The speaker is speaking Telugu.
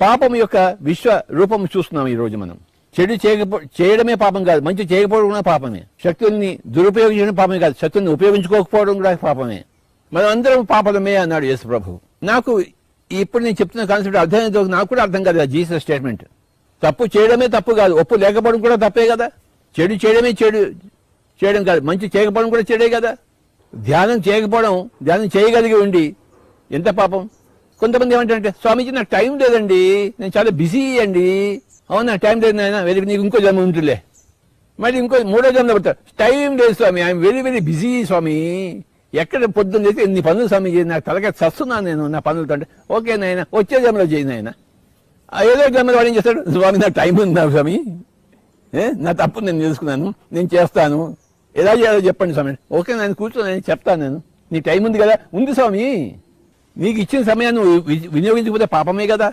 పాపం యొక్క విశ్వ రూపం చూస్తున్నాం ఈ రోజు మనం. చెడు చేయకపో చేయడమే పాపం కాదు. మంచి చేయకపోవడం కూడా పాపమే. శక్తుల్ని దురుపయోగించడం పాపమే కాదు. శక్తుల్ని ఉపయోగించుకోకపోవడం కూడా పాపమే. మనం అందరం పాపలమే అన్నాడు యేసు ప్రభు. నాకు ఇప్పుడు నేను చెప్తున్న కాన్సెప్ట్ అర్థమైందో నాకు కూడా అర్థం కాదు జీసస్ స్టేట్మెంట్. తప్పు చేయడమే తప్పు కాదు. ఒప్పు లేకపోవడం కూడా తప్పే కదా. చెడు చేయడమే చెడు చేయడం కాదు. మంచి చేయకపోవడం కూడా చెడే కదా. ధ్యానం చేయకపోవడం ధ్యానం చేయగలిగి ఉండి ఎంత పాపం? కొంతమంది ఏమంటారంటే స్వామీజీ నాకు టైం లేదండి. నేను చాలా బిజీ అండి. అవునా టైం లేదు నాయన. వెళ్ళి నీకు ఇంకో జన్మ ఉంటుందిలే. మరి ఇంకో మూడో జన్మ పడతారు. టైం లేదు స్వామి. ఐఎమ్ వెరీ వెరీ బిజీ స్వామి. ఎక్కడ పొద్దున్న చేసి ఎన్ని పనులు స్వామి నాకు తలగా చస్తున్నాను నేను నా పనులతో అంటే. ఓకే నాయన. వచ్చే జన్మలో చేయి నాయన. ఆ ఏదో జన్మలో వాడు ఏం చేస్తాడు? స్వామి నాకు టైం ఉంది నాకు స్వామి. ఏ నా తప్పు నేను తెలుసుకున్నాను నేను చేస్తాను. ఎలా చేయాలో చెప్పండి స్వామి. ఓకే నేను కూర్చో నేను చెప్తాను నేను. నీ టైం ఉంది కదా. ఉంది స్వామి. నీకు ఇచ్చిన సమయాన్ని వినియోగించకపోతే పాపమే కదా?